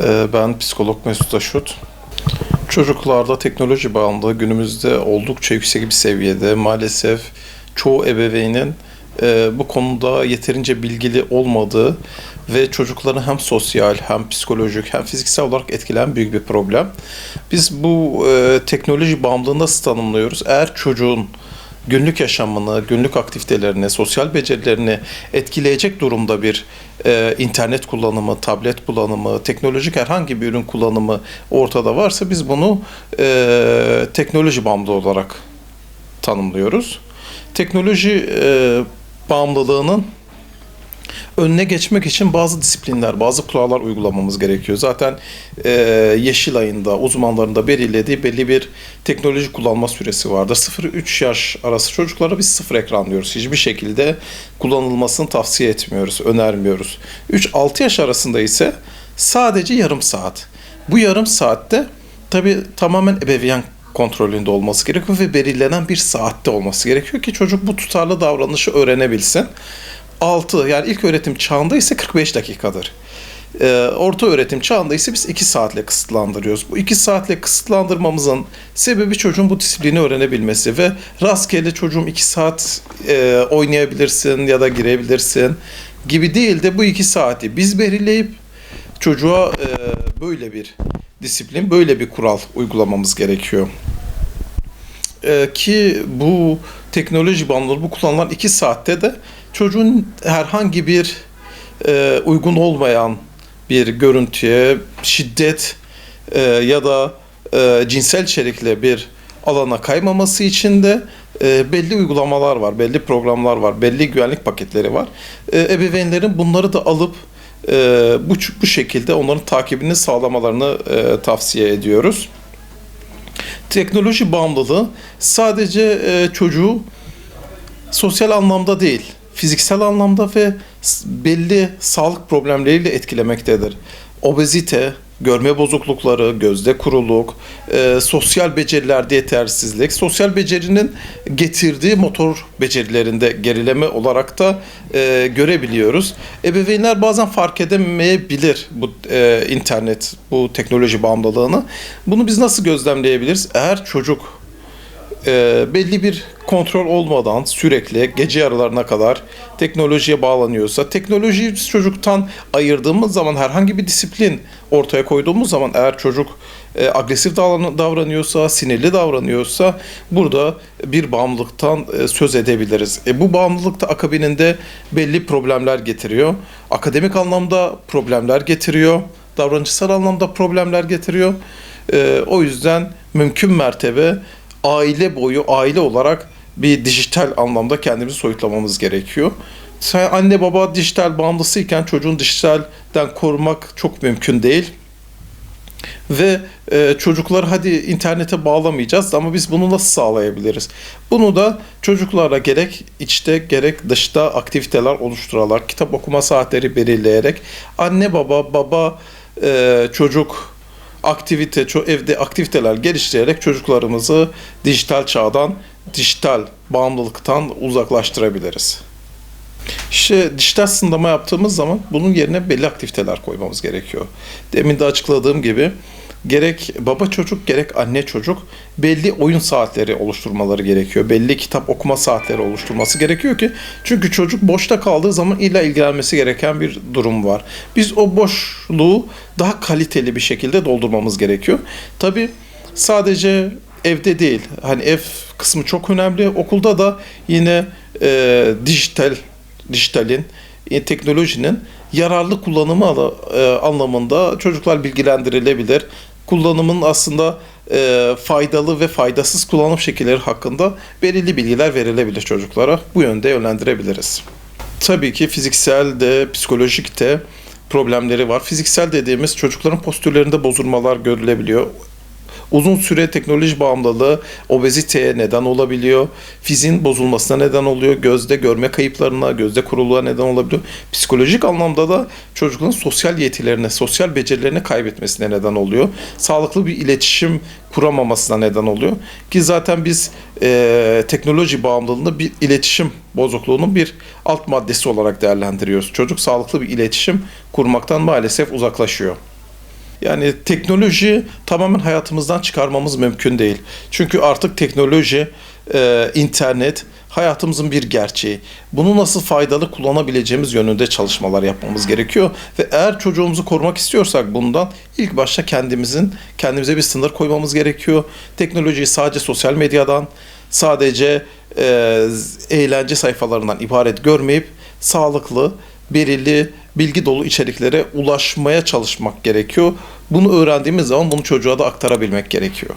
Ee, Ben psikolog Mesut Aşut. Çocuklarda teknoloji bağımlılığı günümüzde oldukça yüksek bir seviyede. Maalesef çoğu ebeveynin e, bu konuda yeterince bilgili olmadığı ve çocukların hem sosyal hem psikolojik hem fiziksel olarak etkileyen büyük bir problem. Biz bu e, teknoloji bağımlılığını nasıl tanımlıyoruz? Eğer çocuğun günlük yaşamını, günlük aktivitelerini, sosyal becerilerini etkileyecek durumda bir e, internet kullanımı, tablet kullanımı, teknolojik herhangi bir ürün kullanımı ortada varsa biz bunu e, teknoloji bağımlılığı olarak tanımlıyoruz. Teknoloji e, bağımlılığının önüne geçmek için bazı disiplinler, bazı kurallar uygulamamız gerekiyor. Zaten e, Yeşilay'ın da uzmanların da belirlediği belli bir teknoloji kullanma süresi vardır. 0-3 yaş arası çocuklara biz sıfır ekran diyoruz. Hiçbir şekilde kullanılmasını tavsiye etmiyoruz, önermiyoruz. 3-6 yaş arasında ise sadece yarım saat. Bu yarım saatte tabii tamamen ebeveyn kontrolünde olması gerekiyor ve belirlenen bir saatte olması gerekiyor ki çocuk bu tutarlı davranışı öğrenebilsin. 6 yani ilk öğretim çağında ise 45 dakikadır. Ee, orta öğretim çağında ise biz 2 saatle kısıtlandırıyoruz. Bu 2 saatle kısıtlandırmamızın sebebi çocuğun bu disiplini öğrenebilmesi ve rastgele çocuğum 2 saat e, oynayabilirsin ya da girebilirsin gibi değil de bu 2 saati biz belirleyip çocuğa e, böyle bir disiplin, böyle bir kural uygulamamız gerekiyor. E, ki bu teknoloji bağımlılığı bu kullanılan 2 saatte de çocuğun herhangi bir e, uygun olmayan bir görüntüye, şiddet e, ya da e, cinsel içerikle bir alana kaymaması için de e, belli uygulamalar var, belli programlar var, belli güvenlik paketleri var. E, ebeveynlerin bunları da alıp e, bu bu şekilde onların takibini sağlamalarını e, tavsiye ediyoruz. Teknoloji bağımlılığı sadece e, çocuğu sosyal anlamda değil, fiziksel anlamda ve belli sağlık problemleriyle etkilemektedir. Obezite, görme bozuklukları, gözde kuruluk, e, sosyal becerilerde yetersizlik, sosyal becerinin getirdiği motor becerilerinde gerileme olarak da e, görebiliyoruz. Ebeveynler bazen fark edemeyebilir bu e, internet, bu teknoloji bağımlılığını. Bunu biz nasıl gözlemleyebiliriz? Eğer çocuk e, belli bir kontrol olmadan sürekli gece yarılarına kadar teknolojiye bağlanıyorsa, teknolojiyi çocuktan ayırdığımız zaman herhangi bir disiplin ortaya koyduğumuz zaman eğer çocuk e, agresif davran- davranıyorsa, sinirli davranıyorsa burada bir bağımlılıktan e, söz edebiliriz. E, bu bağımlılık da akabininde belli problemler getiriyor. Akademik anlamda problemler getiriyor. Davranışsal anlamda problemler getiriyor. E, o yüzden mümkün mertebe aile boyu, aile olarak bir dijital anlamda kendimizi soyutlamamız gerekiyor. Sen anne baba dijital bağımlısıyken çocuğun dijitalden korumak çok mümkün değil. Ve e, çocuklar hadi internete bağlamayacağız ama biz bunu nasıl sağlayabiliriz? Bunu da çocuklara gerek içte gerek dışta aktiviteler oluşturarak, kitap okuma saatleri belirleyerek, anne baba, baba e, çocuk aktivite, evde aktiviteler geliştirerek çocuklarımızı dijital çağdan, dijital bağımlılıktan uzaklaştırabiliriz. İşte dijital sınırlama yaptığımız zaman bunun yerine belli aktiviteler koymamız gerekiyor. Demin de açıkladığım gibi gerek baba çocuk gerek anne çocuk belli oyun saatleri oluşturmaları gerekiyor. Belli kitap okuma saatleri oluşturması gerekiyor ki çünkü çocuk boşta kaldığı zaman illa ilgilenmesi gereken bir durum var. Biz o boşluğu daha kaliteli bir şekilde doldurmamız gerekiyor. Tabii sadece evde değil. Hani ev kısmı çok önemli. Okulda da yine e, dijital dijitalin, e, teknolojinin yararlı kullanımı e, anlamında çocuklar bilgilendirilebilir. Kullanımın aslında e, faydalı ve faydasız kullanım şekilleri hakkında belirli bilgiler verilebilir çocuklara. Bu yönde yönlendirebiliriz. Tabii ki fiziksel de psikolojik de problemleri var. Fiziksel dediğimiz çocukların postürlerinde bozulmalar görülebiliyor. Uzun süre teknoloji bağımlılığı obeziteye neden olabiliyor. Fiziğin bozulmasına neden oluyor. Gözde görme kayıplarına, gözde kuruluğa neden olabiliyor. Psikolojik anlamda da çocukların sosyal yetilerine, sosyal becerilerini kaybetmesine neden oluyor. Sağlıklı bir iletişim kuramamasına neden oluyor. Ki zaten biz eee, teknoloji bağımlılığını bir iletişim bozukluğunun bir alt maddesi olarak değerlendiriyoruz. Çocuk sağlıklı bir iletişim kurmaktan maalesef uzaklaşıyor. Yani teknoloji tamamen hayatımızdan çıkarmamız mümkün değil. Çünkü artık teknoloji, e, internet hayatımızın bir gerçeği. Bunu nasıl faydalı kullanabileceğimiz yönünde çalışmalar yapmamız gerekiyor ve eğer çocuğumuzu korumak istiyorsak bundan ilk başta kendimizin kendimize bir sınır koymamız gerekiyor. Teknolojiyi sadece sosyal medyadan, sadece e, eğlence sayfalarından ibaret görmeyip sağlıklı, belirli bilgi dolu içeriklere ulaşmaya çalışmak gerekiyor. Bunu öğrendiğimiz zaman bunu çocuğa da aktarabilmek gerekiyor.